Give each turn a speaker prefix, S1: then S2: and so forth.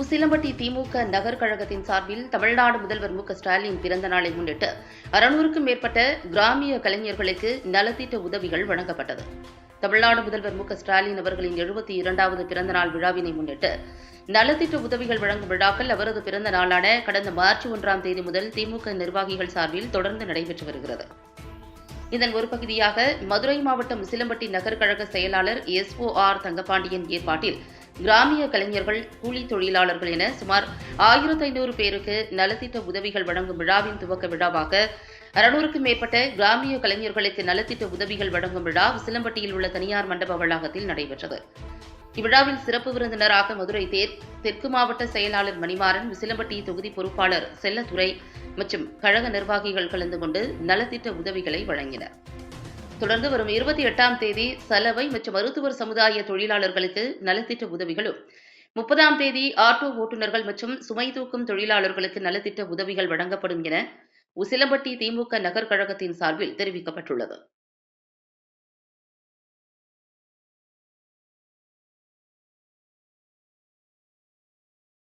S1: உசிலம்பட்டி திமுக நகர் கழகத்தின் சார்பில் தமிழ்நாடு முதல்வர் மு ஸ்டாலின் பிறந்த நாளை முன்னிட்டு அறுநூறுக்கும் மேற்பட்ட கிராமிய கலைஞர்களுக்கு நலத்திட்ட உதவிகள் வழங்கப்பட்டது. தமிழ்நாடு முதல்வர் மு ஸ்டாலின் அவர்களின் எழுபத்தி இரண்டாவது பிறந்தநாள் விழாவினை முன்னிட்டு நலத்திட்ட உதவிகள் வழங்கும் விழாக்கள் அவரது பிறந்த நாளான கடந்த மார்ச் ஒன்றாம் தேதி முதல் திமுக நிர்வாகிகள் சார்பில் தொடர்ந்து நடைபெற்று வருகிறது. இதன் ஒரு பகுதியாக மதுரை மாவட்டம் உசிலம்பட்டி நகர் கழக செயலாளர் எஸ் ஓ ஆர் தங்கபாண்டியன் ஏற்பாட்டில் கிராமிய கலைஞர்கள் கூலி தொழிலாளர்கள் என சுமார் ஆயிரத்தி ஐநூறு பேருக்கு நலத்திட்ட உதவிகள் வழங்கும் விழாவின் துவக்க விழாவாக அறுநூறுக்கும் மேற்பட்ட கிராமிய கலைஞர்களுக்கு நலத்திட்ட உதவிகள் வழங்கும் விழா சிலம்பட்டியில் உள்ள தனியார் மண்டப வளாகத்தில் நடைபெற்றது. இவ்விழாவில் சிறப்பு விருந்தினராக மதுரை தேர் தெற்கு மாவட்ட செயலாளர் மணிமாறன் விசிலம்பட்டி தொகுதி பொறுப்பாளர் செல்லத்துறை மற்றும் கழக நிர்வாகிகள் கலந்து கொண்டு நலத்திட்ட உதவிகளை வழங்கினர். தொடர்ந்து வரும் இருபத்தி எட்டாம் தேதி சலவை மற்றும் மருத்துவர் சமுதாய தொழிலாளர்களுக்கு நலத்திட்ட உதவிகளும். முப்பதாம் தேதி ஆட்டோ ஓட்டுநர்கள் மற்றும் சுமை தூக்கும் தொழிலாளர்களுக்கு நலத்திட்ட உதவிகள் வழங்கப்படும் என உசிலம்பட்டி திமுக நகர் கழகத்தின் சார்பில் தெரிவிக்கப்பட்டுள்ளது.